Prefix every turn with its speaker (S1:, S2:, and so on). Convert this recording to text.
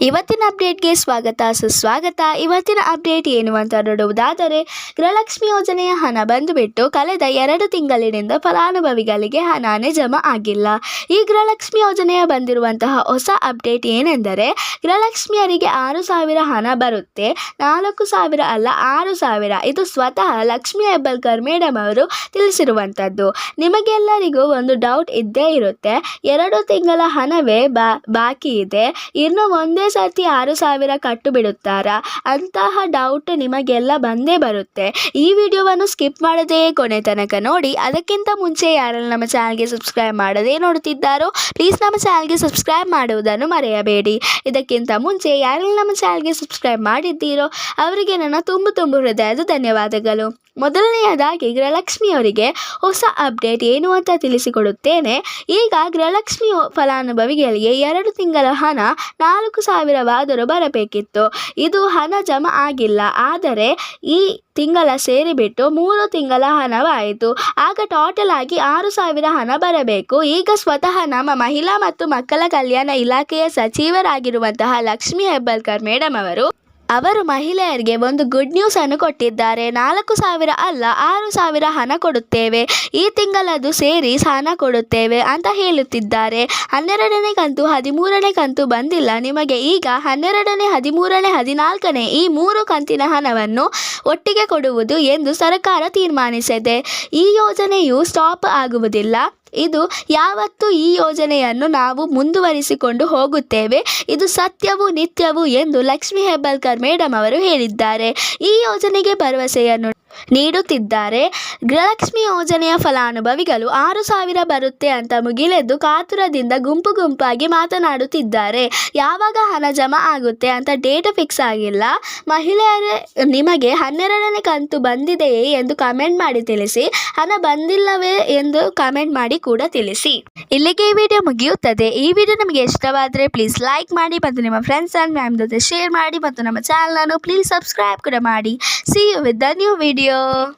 S1: ಇವತ್ತಿನ ಅಪ್ಡೇಟ್ಗೆ ಸ್ವಾಗತ. ಸುಸ್ವಾಗತ. ಇವತ್ತಿನ ಅಪ್ಡೇಟ್ ಏನು ಅಂತ ನೋಡುವುದಾದರೆ, ಗೃಹಲಕ್ಷ್ಮಿ ಯೋಜನೆಯ ಹಣ ಬಂದುಬಿಟ್ಟು ಕಳೆದ ಎರಡು ತಿಂಗಳಿನಿಂದ ಫಲಾನುಭವಿಗಳಿಗೆ ಹಣನೇ ಜಮಾ ಆಗಿಲ್ಲ. ಈ ಗೃಹಲಕ್ಷ್ಮಿ ಯೋಜನೆಯ ಬಂದಿರುವಂತಹ ಹೊಸ ಅಪ್ಡೇಟ್ ಏನೆಂದರೆ, ಗೃಹಲಕ್ಷ್ಮಿಯರಿಗೆ ಆರು ಸಾವಿರ ಹಣ ಬರುತ್ತೆ. ನಾಲ್ಕು ಸಾವಿರ ಅಲ್ಲ, ಆರು ಸಾವಿರ. ಇದು ಸ್ವತಃ ಲಕ್ಷ್ಮಿ ಹೆಬ್ಬಲ್ಕರ್ ಮೇಡಮ್ ಅವರು ತಿಳಿಸಿರುವಂಥದ್ದು. ನಿಮಗೆಲ್ಲರಿಗೂ ಒಂದು ಡೌಟ್ ಇದ್ದೇ ಇರುತ್ತೆ. ಎರಡು ತಿಂಗಳ ಹಣವೇ ಬಾಕಿ ಇದೆ. ಇನ್ನು ಒಂದೇ ಸರ್ತಿ ಆರು ಸಾವಿರ ಕಟ್ಟು ಬಿಡುತ್ತಾರಾ ಅಂತಹ ಡೌಟ್ ನಿಮಗೆಲ್ಲ ಬಂದೇ ಬರುತ್ತೆ. ಈ ವಿಡಿಯೋವನ್ನು ಸ್ಕಿಪ್ ಮಾಡದೇ ಕೊನೆ ತನಕ ನೋಡಿ, ಅದಕ್ಕಿಂತ ಮುಂಚೆ ಯಾರೆಲ್ಲ ನಮ್ಮ ಚಾನಲ್ಗೆ ಸಬ್ಸ್ಕ್ರೈಬ್ ಮಾಡದೇ ನೋಡುತ್ತಿದ್ದಾರೋ ಪ್ಲೀಸ್ ನಮ್ಮ ಚಾನಲ್ಗೆ ಸಬ್ಸ್ಕ್ರೈಬ್ ಮಾಡುವುದನ್ನು ಮರೆಯಬೇಡಿ. ಇದಕ್ಕಿಂತ ಮುಂಚೆ ಯಾರೆಲ್ಲ ನಮ್ಮ ಚಾನಲ್ಗೆ ಸಬ್ಸ್ಕ್ರೈಬ್ ಮಾಡಿದ್ದೀರೋ, ಅವರಿಗೆ ನನ್ನ ತುಂಬು ತುಂಬು ಹೃದಯದ ಧನ್ಯವಾದಗಳು. ಮೊದಲನೆಯದಾಗಿ ಗೃಹಲಕ್ಷ್ಮಿಯವರಿಗೆ ಹೊಸ ಅಪ್ಡೇಟ್ ಏನು ಅಂತ ತಿಳಿಸಿಕೊಡುತ್ತೇನೆ. ಈಗ ಗೃಹಲಕ್ಷ್ಮಿ ಫಲಾನುಭವಿಗಳಿಗೆ ಎರಡು ತಿಂಗಳ ಹಣ ನಾಲ್ಕು ಸಾವಿರವಾದರೂ ಬರಬೇಕಿತ್ತು. ಇದು ಹಣ ಜಮಾ ಆಗಿಲ್ಲ. ಆದರೆ ಈ ತಿಂಗಳ ಸೇರಿಬಿಟ್ಟು ಮೂರು ತಿಂಗಳ ಹಣವಾಯಿತು. ಆಗ ಟೋಟಲ್ ಆಗಿ ಆರು ಸಾವಿರ ಹಣ ಬರಬೇಕು. ಈಗ ಸ್ವತಃ ನಮ್ಮ ಮಹಿಳಾ ಮತ್ತು ಮಕ್ಕಳ ಕಲ್ಯಾಣ ಇಲಾಖೆಯ ಸಚಿವರಾಗಿರುವಂತಹ ಲಕ್ಷ್ಮಿ ಹೆಬ್ಬಾಳ್ಕರ್ ಮೇಡಮ್ ಅವರು ಅವರು ಮಹಿಳೆಯರಿಗೆ ಒಂದು ಗುಡ್ ನ್ಯೂಸ್ ಅನ್ನು ಕೊಟ್ಟಿದ್ದಾರೆ. ನಾಲ್ಕು ಸಾವಿರ ಅಲ್ಲ, ಆರು ಸಾವಿರ ಹಣ ಕೊಡುತ್ತೇವೆ. ಈ ತಿಂಗಳದು ಸೇರಿ ಹಣ ಕೊಡುತ್ತೇವೆ ಅಂತ ಹೇಳುತ್ತಿದ್ದಾರೆ. ಹನ್ನೆರಡನೇ ಕಂತು, ಹದಿಮೂರನೇ ಕಂತು ಬಂದಿಲ್ಲ. ನಿಮಗೆ ಈಗ ಹನ್ನೆರಡನೇ, ಹದಿಮೂರನೇ, ಹದಿನಾಲ್ಕನೇ ಈ ಮೂರು ಕಂತಿನ ಹಣವನ್ನು ಒಟ್ಟಿಗೆ ಕೊಡುವುದು ಎಂದು ಸರ್ಕಾರ ತೀರ್ಮಾನಿಸಿದೆ. ಈ ಯೋಜನೆಯು ಸ್ಟಾಪ್ ಆಗುವುದಿಲ್ಲ. ಇದು ಯಾವತ್ತೂ ಈ ಯೋಜನೆಯನ್ನು ನಾವು ಮುಂದುವರಿಸಿಕೊಂಡು ಹೋಗುತ್ತೇವೆ. ಇದು ಸತ್ಯವು ನಿತ್ಯವು ಎಂದು ಲಕ್ಷ್ಮಿ ಹೆಬ್ಬಾಳ್ಕರ್ ಮೇಡಮ್ ಅವರು ಹೇಳಿದ್ದಾರೆ. ಈ ಯೋಜನೆಗೆ ಭರವಸೆಯನ್ನು ನೀಡುತ್ತಿದ್ದಾರೆ. ಗೃಹಲಕ್ಷ್ಮಿ ಯೋಜನೆಯ ಫಲಾನುಭವಿಗಳು ಆರು ಸಾವಿರ ಬರುತ್ತೆ ಅಂತ ಮುಗಿಲೆದ್ದು ಕಾತುರದಿಂದ ಗುಂಪು ಗುಂಪಾಗಿ ಮಾತನಾಡುತ್ತಿದ್ದಾರೆ. ಯಾವಾಗ ಹಣ ಜಮಾ ಆಗುತ್ತೆ ಅಂತ ಡೇಟ್ ಫಿಕ್ಸ್ ಆಗಿಲ್ಲ. ಮಹಿಳೆಯರೇ, ನಿಮಗೆ ಹನ್ನೆರಡನೇ ಕಂತು ಬಂದಿದೆಯೇ ಎಂದು ಕಮೆಂಟ್ ಮಾಡಿ ತಿಳಿಸಿ. ಹಣ ಬಂದಿಲ್ಲವೇ ಎಂದು ಕಮೆಂಟ್ ಮಾಡಿ ಕೂಡ ತಿಳಿಸಿ. ಇಲ್ಲಿಗೆ ಈ ವಿಡಿಯೋ ಮುಗಿಯುತ್ತದೆ. ಈ ವಿಡಿಯೋ ನಿಮಗೆ ಇಷ್ಟವಾದರೆ ಪ್ಲೀಸ್ ಲೈಕ್ ಮಾಡಿ ಮತ್ತು ನಿಮ್ಮ ಫ್ರೆಂಡ್ಸ್ ಆ್ಯಂಡ್ ಮ್ಯಾಮ್ ಜೊತೆ ಶೇರ್ ಮಾಡಿ ಮತ್ತು ನಮ್ಮ ಚಾನಲನ್ನು ಪ್ಲೀಸ್ ಸಬ್ಸ್ಕ್ರೈಬ್ ಕೂಡ ಮಾಡಿ. See you with the new video 哟